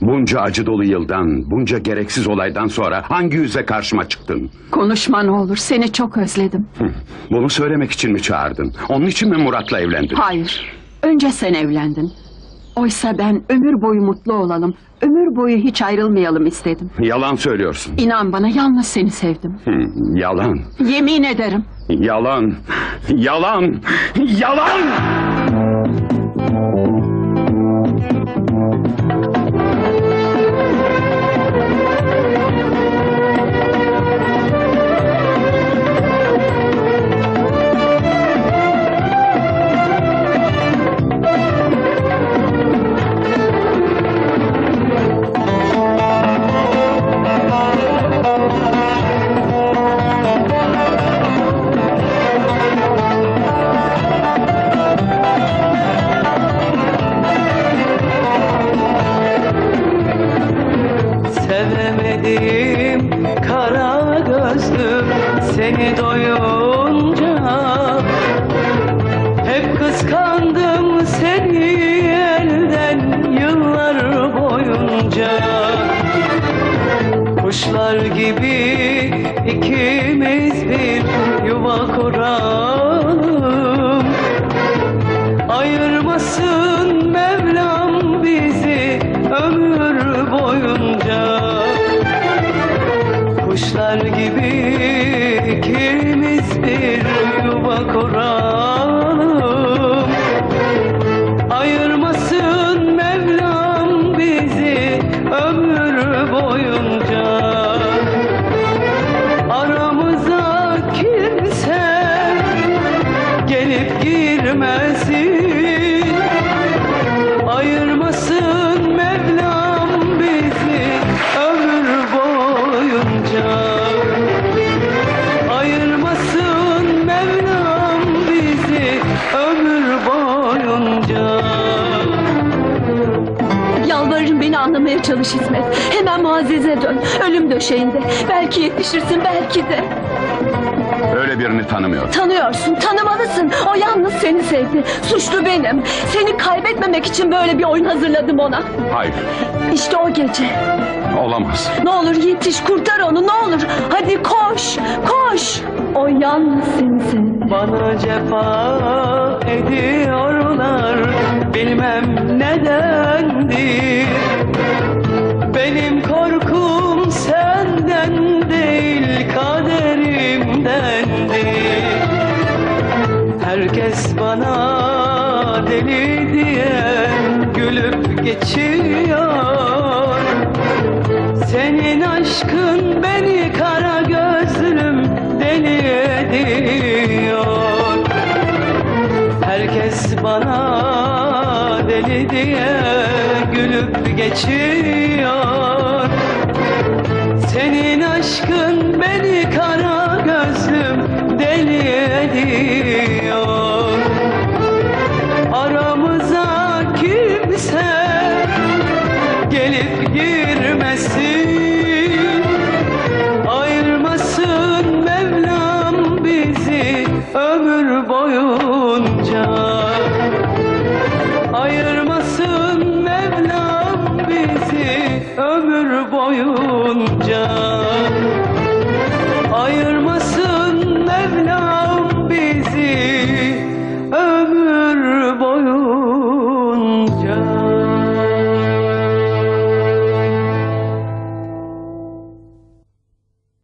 Bunca acı dolu yıldan, bunca gereksiz olaydan sonra hangi yüzle karşıma çıktın? Konuşma ne olur seni çok özledim. Hı, Bunu söylemek için mi çağırdın? Onun için mi Murat'la evlendin? Hayır önce sen evlendin. Oysa ben ömür boyu mutlu olalım. Ömür boyu hiç ayrılmayalım istedim. Yalan söylüyorsun. İnan bana yalnız seni sevdim. Hı, Yalan, Yemin ederim. yalan, yalan, yalan! Seni doyunca Hep kıskandım seni elden yıllar boyunca. Kuşlar gibi ikimiz bir yuva kuralım ikimiz bir yuva kuralım Ayırmasın Mevlam bizi ömür boyunca. Aramıza kimse gelip girmesin ömür boyunca Yalvarırım beni anlamaya çalış İsmet. Hemen Muazzez'e dön. Ölüm döşeğinde. Belki yetişirsin belki de. Öyle birini tanımıyorum. Tanıyorsun, tanımalısın. O yalnız seni sevdi. Suçlu benim. Seni kaybetmemek için böyle bir oyun hazırladım ona. Hayır, İşte o gece. olamaz. Ne olur yetiş, kurtar onu ne olur. Hadi koş, koş. O yalnız sevdi. Bana cefa ediyorlar. Bilmem nedendir Benim korkum senden değil kaderimdendir Herkes bana deli diye gülüp geçiyor. Senin aşkın beni kara gözlüm deli ediyor. Herkes bana deli diye gülüp geçiyor. Senin aşkın beni kara gözlüm deli ediyor ömür boyunca. Ayırmasın